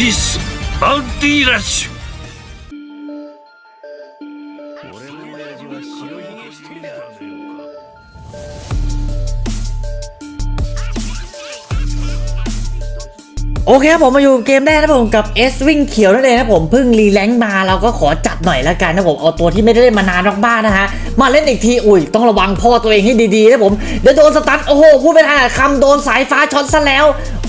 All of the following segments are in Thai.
This Bounty โอเคครับผมมาอยู่เกมแรกนะผมกับ S วิ่งเขียวนั่นเองนะผมเพิ่งรีแลงมาเราก็ขอจัดหน่อยละกันนะผมเอาตัวที่ไม่ได้เล่นมานานมากๆนะฮะมาเล่นอีกทีอุ้ยต้องระวังพ่อตัวเองให้ดีๆนะผมเดี๋ยวโดนสตันโอ้โหพูดไม่ทันคำโดนสายฟ้าช็อตซะแล้ว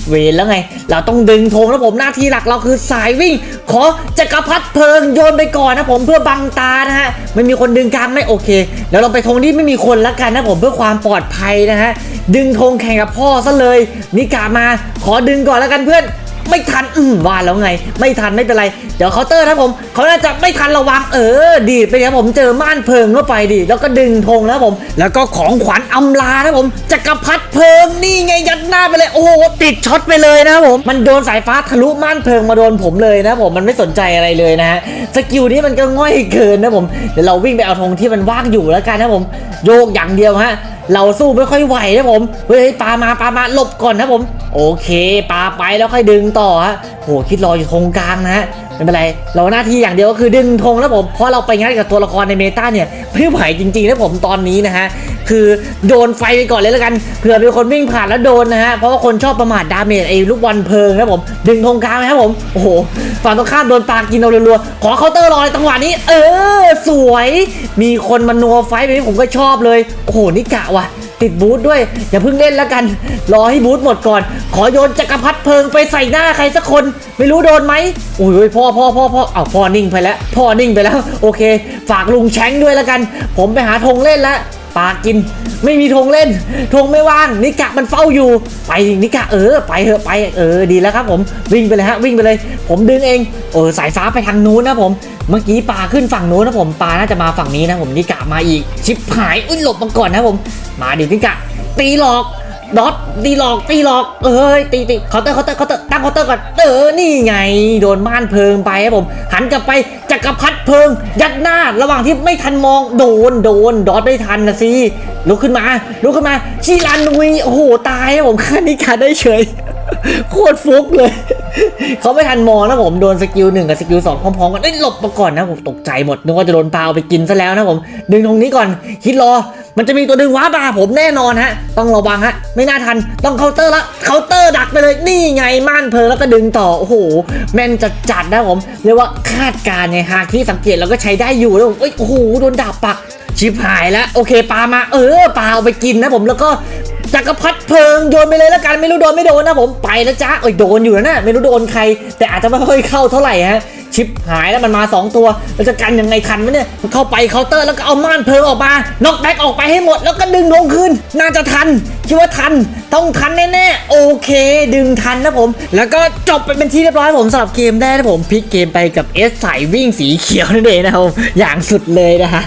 เวรแล้วไง เราต้องดึงธงนะผมหน้าที่หลักเราคือสายวิ่ง ขอจักรพัดเพลิงโยนไปก่อนนะผมเพื่อบังตานะฮะไม่มีคนดึงกลางไม่โอเคเดี๋ยวเราไปธงที่ไม่มีคนละกันนะผมเพื่อความปลอดภัยนะฮะดึงธงแข่งกับพ่อซะเลยนิกามาขอดึงก่อนแล้วกันเพื่อน ไม่ทันอืมว่าแล้วไง ไม่ทันไม่เป็นไร เดี๋ยวเคาน์เตอร์นะผมเขาน่าจะไม่ทันระวังเออ ดีดไปครับผมเจอม่านเพลิงเข้าไปดิแล้วก็ดึงธงนะผม แล้วก็ของขวัญอำลานะผมจักรพรรดิเพลิงนี่ไงยัดหน้าไปเลยโอ้โหติดช็อตไปเลยนะครับผมมันโดนสายฟ้าทะลุม่านเพลิงมาโดนผมเลยนะผมมันไม่สนใจอะไรเลยนะฮะสกิลนี้มันก็ง่อยเกินนะผมเดี๋ยวเราวิ่งไปเอาธงที่มันว่างอยู่แล้วกันนะผมโยกอย่างเดียวฮะเราสู้ไม่ค่อยไหวนะผมเฮ้ยปลามาปลามาหลบก่อนนะผม โอเคปลาไปแล้วค่อยดึงต่อฮะโหคิดรออยู่ตรงกลางนะฮะไม่เป็นไร เราหน้าที่อย่างเดียวก็คือดึงธงแล้วผมเพราะเราไปงัดกับตัวละครในเมตาเนี่ยไม่ไหวจริงๆนะผมตอนนี้นะฮะคือโดนไฟไปก่อนเลยแล้วกันเผื่อมีคนวิ่งผ่านแล้วโดนนะฮะเพราะว่าคนชอบประมาทดาเมจไอ้ลูกบอลเพลิงนะผมดึงธงกลางนะครับผมโอ้โหฝั่งตรงข้ามโดนปากินเอารัวๆขอเคาน์เตอร์รอในจังหวะนี้ เออ สวย มีคนมานัวไฟท์แบบนี้ผมก็ชอบเลยโอ้โหนี่กะว่ะ ติดบูทด้วย อย่าเพิ่งเล่นแล้วกัน รอให้บูทหมดก่อน ขอโยนจักรพัดเพลิงไปใส่หน้าใครสักคน ไม่รู้โดนไหมโอ้ยพ่อพ่อพ่อพ่ออ้าวพ่อนิ่งไปแล้ว พ่อนิ่งไปแล้ว โอเค ฝากลุงแช้งด้วยแล้วกัน ผมไปหาธงเล่นแล้ว ปากิน ไม่มีธงเล่นธงไม่ว่างนิกะมันเฝ้าอยู่ ไปนิกะเออ ไปเถอะไปเออดีแล้วครับผมวิ่งไปเลยฮะวิ่งไปเลย ผมดึงเองเออสายฟ้าไปทางนู้นนะผม เมื่อกี้ปลาขึ้นฝั่งนู้นนะผมปลาน่าจะมาฝั่งนี้นะผมนิกะมาอีกชิปหายอุ้ยหลบมาก่อนนะผม มาดินิกะตีหลอก ดอทตีหลอกตีหลอกเอ้ยตีตีเคาน์เตอร์เคาน์เตอร์เคาน์เตอร์ตั้งเคาน์เตอร์ก่อนเออนี่ไง โดนม่านเพลิงไปครับผม หันกลับไปจักรพัดเพลิง ยัดหน้าระหว่างที่ไม่ทันมองโดนโดนดอทไม่ทันนะสิลุกขึ้นมาลุกขึ้นมาชิรันนุยโอ้โหตายครับผมค่านิการได้เฉยโคตรฟุกเลย เขาไม่ทันมองนะผมโดนสกิลหนึ่งกับสกิลสองพร้อมๆกันเอ้ยหลบมาก่อนนะผมตกใจหมดนึกว่าจะโดนปลาเอาไปกินซะแล้วนะผมดึงตรงนี้ก่อนคิดรอ มันจะมีตัวดึงว้าบาผมแน่นอนฮะ ต้องระวังฮะ ไม่น่าทันต้องเคาน์เตอร์ละเคาน์เตอร์ดักไปเลยนี่ไงม่านเพลิงแล้วก็ดึงต่อโอ้โหแม่นจัดจัดๆนะผมเรียกว่าคาดการณ์ไงหากที่สังเกตเราก็ใช้ได้อยู่แล้วผมเอ้ยโอ้โหโดนดาบปักชิบหายแล้วโอเคปลามาเออปลาเอาไปกินนะผมแล้วก็ จักรพรรดิเพลิงโยนไปเลยแล้วกันไม่รู้โดนไม่โดนนะผมไปแล้วจ้าเอ้ยโดนอยู่นะไม่รู้โดนใคร แต่อาจจะไม่ค่อยเข้าเท่าไหร่ฮะชิปหายแล้วมันมา 2 ตัวเราจะกันยังไงทันวะเนี่ยมันเข้าไปเคาน์เตอร์แล้วก็เอาม่านเพลิงออกมาน็อกแบ็กออกไปให้หมด แล้วก็ดึงลงคืนน่าจะทันคิดว่าทันต้องทันแน่ๆโอเค ดึงทันนะผม แล้วก็จบไปเป็นที่เรียบร้อยผมสำหรับเกมแรกนะผมพลิกเกมไปกับเอสสายวิ่งสีเขียวนั่นเองนะครับผมอย่างสุดเลยนะฮะ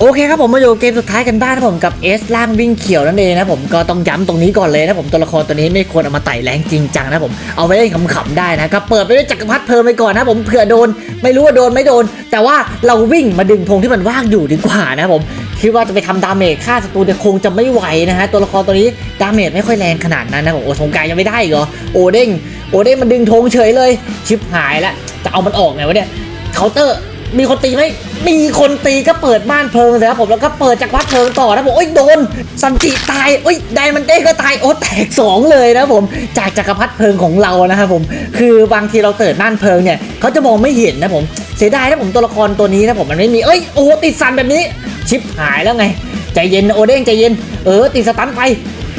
โอเคครับผมมาอยู่เกมสุดท้ายกันบ้างนะผมกับเอสล่างวิ่งเขียวนั่นเองนะผมก็ต้องย้ำตรงนี้ก่อนเลยนะผมตัวละครตัวนี้ไม่ควรเอามาไต่แรงจริงจังนะผมเอาไว้เล่นขำๆได้นะก็เปิดไปด้วยจักรพรรดิเพลิงไปก่อนนะผมเผื่อโดนไม่รู้ว่าโดนไม่โดน แต่ว่าเราวิ่งมาดึงธงที่มันว่างอยู่ดีกว่านะผมคิดว่าจะไปทำดาเมจฆ่าศัตรูแต่คงจะไม่ไหวนะฮะตัวละครตัวนี้ดาเมจไม่ค่อยแรงขนาดนั้นนะผมโอ้สงการยังไม่ได้อีกเหรอโอเด้งโอเด้งมันดึงธงเฉยเลย ชิบหายแล้วจะเอามันออกไงวะเนี่ยเคาน์เตอร์ มีคนตีไหมมีคนตีก็เปิดม่านเพลิงเลยครับผมแล้วก็เปิดจากรวัดเพลิงต่อนะผมโอ้ยโดนสันติตายโอ้ยไดมันเต้ก็ตายโอ้แตกสองเลยนะผมจากจักรพรรดิเพลิงของเรานะครับผมคือบางทีเราเปิดม่านเพลิงเนี่ยเขาจะมองไม่เห็นนะผมเสียดายนะผมตัวละครตัวนี้นะผมมันไม่มีเอ้ยโอ้ติดสันแบบนี้ชิปหายแล้วไงใจเย็นโอเด้งใจเย็นเออติดสตันไป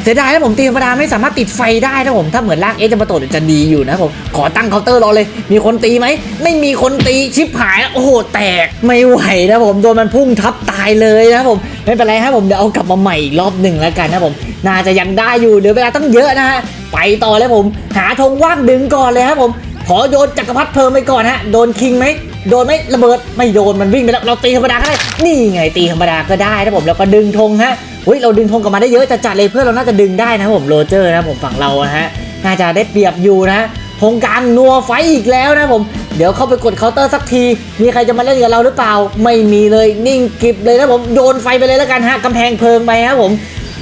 สียดายนะผมตีธรรมดาไม่สามารถติดไฟได้นะผมถ้าเหมือนลากเอสจะมาตดจะดีอยู่นะผมขอตั้งเคาน์เตอร์รอเลย มีคนตีไหมไม่มีคนตีชิปหายโอ้โหแตกไม่ไหวนะผมโดนมันพุ่งทับตายเลยนะผมไม่เป็นไรครับผมเดี๋ยวเอากลับมาใหม่อีกรอบหนึ่งแล้วกันนะผมน่าจะยังได้อยู่เหลือเวลาตั้งเยอะนะฮะไปต่อเลยผม หาธงว่างดึงก่อนเลยครับผมขอโยนจักรพรรดิเพลิงไปก่อนฮะโดนคิงไหมโดนไหมระเบิดไม่โดนมันวิ่งไปแล้วเราตีธรรมดาก็ได้นี่ไงตีธรรมดาก็ได้นะผมแล้วก็ดึงธงฮะ อุ้ยเราดึงธงกลับมาได้เยอะจะจัดเลยเพื่อนเราน่าจะดึงได้นะผมโรเจอร์นะผมฝั่งเรานะฮะน่าจะได้เปรียบอยู่นะธงกลางนัวไฟอีกแล้วนะผมเดี๋ยวเข้าไปกดเคาน์เตอร์สักที มีใครจะมาเล่นกับเราหรือเปล่า ไม่มีเลยนิ่งกิบเลยนะผมโยนไฟไปเลยแล้วกันฮะกำแพงเพลิงไปครับผม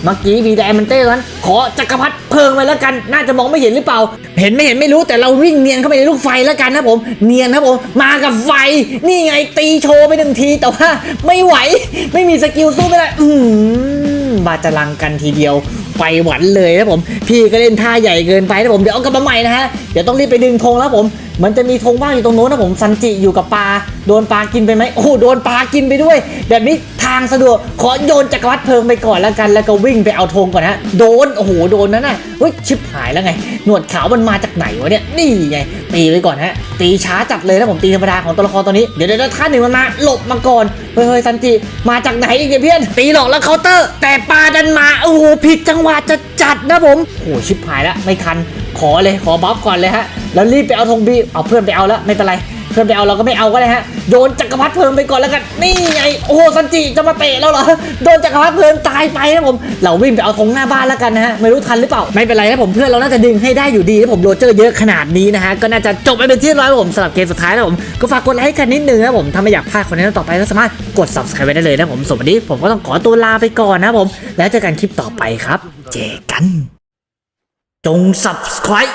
เมื่อกี้มีไดมันเต้นั้นขอจักรพรรดิเพลิงไปแล้วกัน น่าจะมองไม่เห็นหรือเปล่า เห็นไม่เห็นไม่รู้แต่เราวิ่งเนียนเข้าไปในลูกไฟแล้วกันนะผม เนียนนะผม มากับไฟ นี่ไงตีโชว์ไปหนึ่งทีแต่ว่าไม่ไหว ไม่มีสกิลสู้ไม่ได้ อืม บาจลังกันทีเดียวไปหวันเลยนะผม พี่ก็เล่นท่าใหญ่เกินไปนะผม เดี๋ยวเอากลับมาใหม่นะฮะ เดี๋ยวต้องรีบไปดึงธงแล้วผม มันจะมีธงว่างอยู่ตรงโน้นนะผมซันจิอยู่กับปลาโดนปลากินไปไหมโอ้โดนปลากินไปด้วย แบบนี้ทางสะดวกขอโยนจักรวรรดิเพลิงไปก่อนแล้วกัน แล้วก็วิ่งไปเอาธงก่อนฮะโดนโอ้โหโดนนั่นน่ะเฮ้ยชิบหายแล้วไง หนวดขาวมันมาจากไหนวะเนี่ยนี่ไงตีไปก่อนฮะตีช้าจัดเลยนะผมตีธรรมดาของตัวละครตัวนี้เดี๋ยวเดี๋ยวท่าหนึ่งมันมาหลบมาก่อนเฮ้ยเฮ้ยซันจิมาจากไหนอีกเนี่ยเพื่อนตีหลอกแล้วเคาน์เตอร์ แต่ปลาดันมาโอ้โหผิดจังหวะจะจัดนะผมโอ้โหชิบหายแล้วไม่ทัน ขอเลยขอบัฟก่อนเลยฮะแล้วรีบไปเอาธงบีเอาเพื่อนไปเอาแล้วไม่เป็นไรเพื่อนไปเอาเราก็ไม่เอาก็ได้ฮะโดนจักรพรรดิเพลิงไปก่อนแล้วกันนี่ไงโอ้โหซันจิจะมาเตะแล้วเหรอโดนจักรพรรดิเพลิงตายไปนะผมเราวิ่งไปเอาธงหน้าบ้านแล้วกันนะฮะไม่รู้ทันหรือเปล่าไม่เป็นไรนะผมเพื่อนเราน่าจะดึงให้ได้อยู่ดีนะผมโรเจอร์เยอะขนาดนี้นะฮะก็น่าจะจบไปเป็นที่ร้อยผมสำหรับเกมสุดท้ายนะผมก็ฝากกดไลค์กันนิดนึงนะผมถ้าไม่อยากพลาดคนนั้นต่อไปก็สามารถกด subscribe ไว้ได้เลยนะผมส่วนวันนี้ผมก็ต้องขอตัวลาไปก่อนนะผม แล้วเจอกันคลิปต่อไปครับ เจอกัน จง subscribe